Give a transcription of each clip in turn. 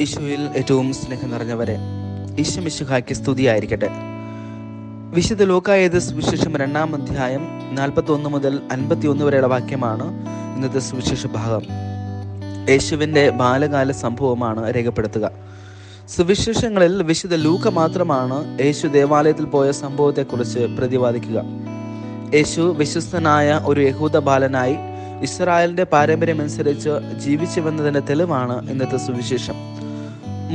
ഈശോയിൽ ഏറ്റവും സ്നേഹം നിറഞ്ഞവരെ ഈശമിശുഹായ്ക്ക് സ്തുതിയായിരിക്കട്ടെ. വിശുദ്ധ ലോകായത് സുവിശേഷം രണ്ടാം അധ്യായം നാൽപ്പത്തി ഒന്ന് മുതൽ അൻപത്തി ഒന്ന് വരെയുള്ള വാക്യമാണ് ഇന്നത്തെ സുവിശേഷ ഭാഗം. യേശുവിന്റെ ബാലകാല സംഭവമാണ് രേഖപ്പെടുത്തുക. സുവിശേഷങ്ങളിൽ വിശുദ്ധ ലൂക്ക മാത്രമാണ് യേശു ദേവാലയത്തിൽ പോയ സംഭവത്തെക്കുറിച്ച് പ്രതിപാദിക്കുക. യേശു വിശ്വസ്തനായ ഒരു യഹൂദ ബാലനായി ഇസ്രായേലിന്റെ പാരമ്പര്യമനുസരിച്ച് ജീവിച്ചു വന്നതിന്റെ തെളിവാണ് ഇന്നത്തെ സുവിശേഷം.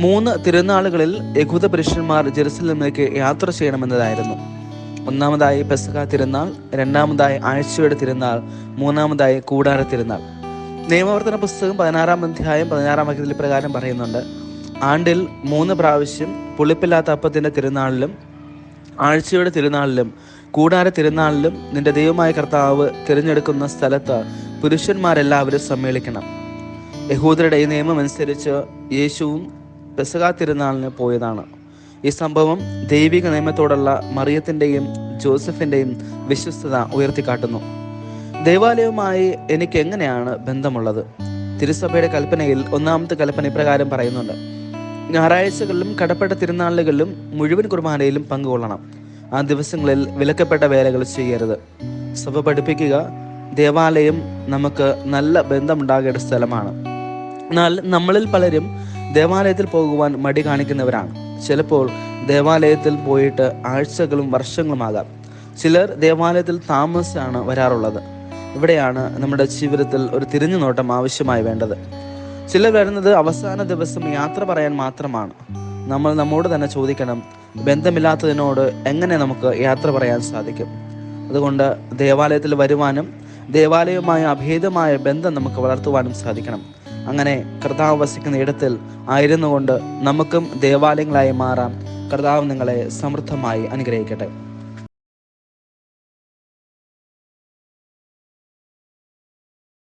മൂന്ന് തിരുനാളുകളിൽ യഹൂദ പുരുഷന്മാർ ജെറുസലേമിലേക്ക് യാത്ര ചെയ്യണമെന്നതായിരുന്നു. ഒന്നാമതായി പെസക തിരുനാൾ രണ്ടാമതായി ആഴ്ചയുടെ തിരുനാൾ മൂന്നാമതായി കൂടാര തിരുനാൾ. നിയമവർത്തന പുസ്തകം പതിനാറാം അധ്യായം പതിനാറാം വാക്യത്തിൽ പ്രകാരം പറയുന്നുണ്ട് ആണ്ടിൽ മൂന്ന് പ്രാവശ്യം പുളിപ്പില്ലാത്ത അപ്പത്തിന്റെ തിരുനാളിലും ആഴ്ചയുടെ തിരുനാളിലും കൂടാര തിരുനാളിലും നിന്റെ ദൈവമായ കർത്താവ് തിരഞ്ഞെടുക്കുന്ന സ്ഥലത്ത് പുരുഷന്മാരെല്ലാവരും സമ്മേളിക്കണം. യഹൂദരുടെ ഈ നിയമം അനുസരിച്ച് യേശുവും പെസക തിരുനാളിന് പോയതാണ്. ഈ സംഭവം ദൈവിക നിയമത്തോടുള്ള മറിയത്തിന്റെയും ജോസഫിന്റെയും വിശ്വസ്തത ഉയർത്തിക്കാട്ടുന്നു. ദൈവാലയവുമായി എനിക്ക് എങ്ങനെയാണ് ബന്ധമുള്ളത്? തിരുസഭയുടെ കൽപ്പനയിൽ ഒന്നാമത്തെ കൽപ്പന ഇപ്രകാരം പറയുന്നുണ്ട്. ഞായറാഴ്ചകളിലും കടപ്പെട്ട തിരുനാളുകളിലും മുഴുവൻ കുർബാനയിലും പങ്കുകൊള്ളണം. ആ ദിവസങ്ങളിൽ വിലക്കപ്പെട്ട വേലകൾ ചെയ്യരുത്. സഭ പഠിപ്പിക്കുക ദേവാലയം നമുക്ക് നല്ല ബന്ധമുണ്ടാകേണ്ട സ്ഥലമാണ്. എന്നാൽ നമ്മളിൽ പലരും ദേവാലയത്തിൽ പോകുവാൻ മടി കാണിക്കുന്നവരാണ്. ചിലപ്പോൾ ദേവാലയത്തിൽ പോയിട്ട് ആഴ്ചകളും വർഷങ്ങളുമാകാം. ചിലർ ദേവാലയത്തിൽ താമസിച്ചാണ് വരാറുള്ളത്. ഇവിടെയാണ് നമ്മുടെ ജീവിതത്തിൽ ഒരു തിരിഞ്ഞു നോട്ടം ആവശ്യമായി വേണ്ടത്. ചിലർ വരുന്നത് അവസാന ദിവസം യാത്ര പറയാൻ മാത്രമാണ്. നമ്മൾ നമ്മോട് തന്നെ ചോദിക്കണം ബന്ധമില്ലാത്തതിനോട് എങ്ങനെ നമുക്ക് യാത്ര പറയാൻ സാധിക്കും? അതുകൊണ്ട് ദേവാലയത്തിൽ വരുവാനും ദേവാലയവുമായ അഭേദമായ ബന്ധം നമുക്ക് വളർത്തുവാനും സാധിക്കണം. അങ്ങനെ കർത്താവ് വസിക്കുന്ന ഇടത്തിൽ ആയിരുന്നുകൊണ്ട് നമുക്കും ദേവാലയങ്ങളായി മാറാം. കർത്താവ് നിങ്ങളെ സമൃദ്ധമായി അനുഗ്രഹിക്കട്ടെ.